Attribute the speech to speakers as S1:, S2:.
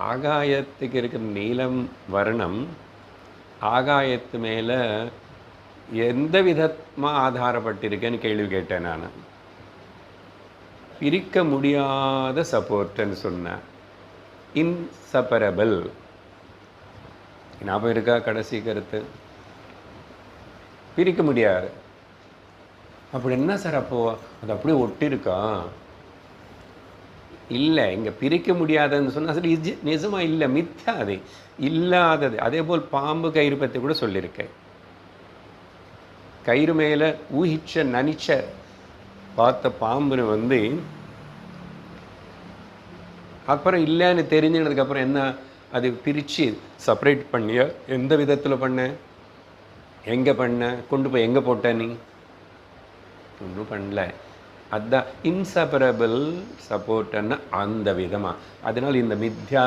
S1: ஆகாயத்துக்கு இருக்கிற நீலம் வர்ணம் ஆகாயத்து மேலே எந்த விதமாக ஆதாரப்பட்டிருக்கேன்னு கேள்வி கேட்டேன் நான். பிரிக்க முடியாத சப்போர்ட்டுன்னு சொன்னேன். இன்சப்பரபிள் ஞாபகம் இருக்கா கடைசி கருத்து? பிரிக்க முடியாது. அப்படி என்ன சார் அப்போ? அது அப்படியே ஒட்டிருக்கா? இல்லை இங்கே பிரிக்க முடியாதுன்னு சொன்னால் அது நிஜ நிஜமாக இல்லை மித்தா அது இல்லாதது. அதே போல் பாம்பு கயிறு பற்றி கூட சொல்லியிருக்கேன். கயிறு மேலே ஊகிச்ச நனிச்ச பார்த்த பாம்புன்னு வந்து அப்புறம் இல்லைன்னு தெரிஞ்சினதுக்கப்புறம் என்ன அது பிரித்து செப்பரேட் பண்ணியா? எந்த விதத்தில் பண்ண? எங்கே பண்ண? கொண்டு போய் எங்கே போட்ட நீ? ஒன்றும் பண்ணல. அதுதான் இன்சப்பரபிள் சப்போர்ட்டுன்னு அந்த விதமாக அதனால் இந்த மித்யா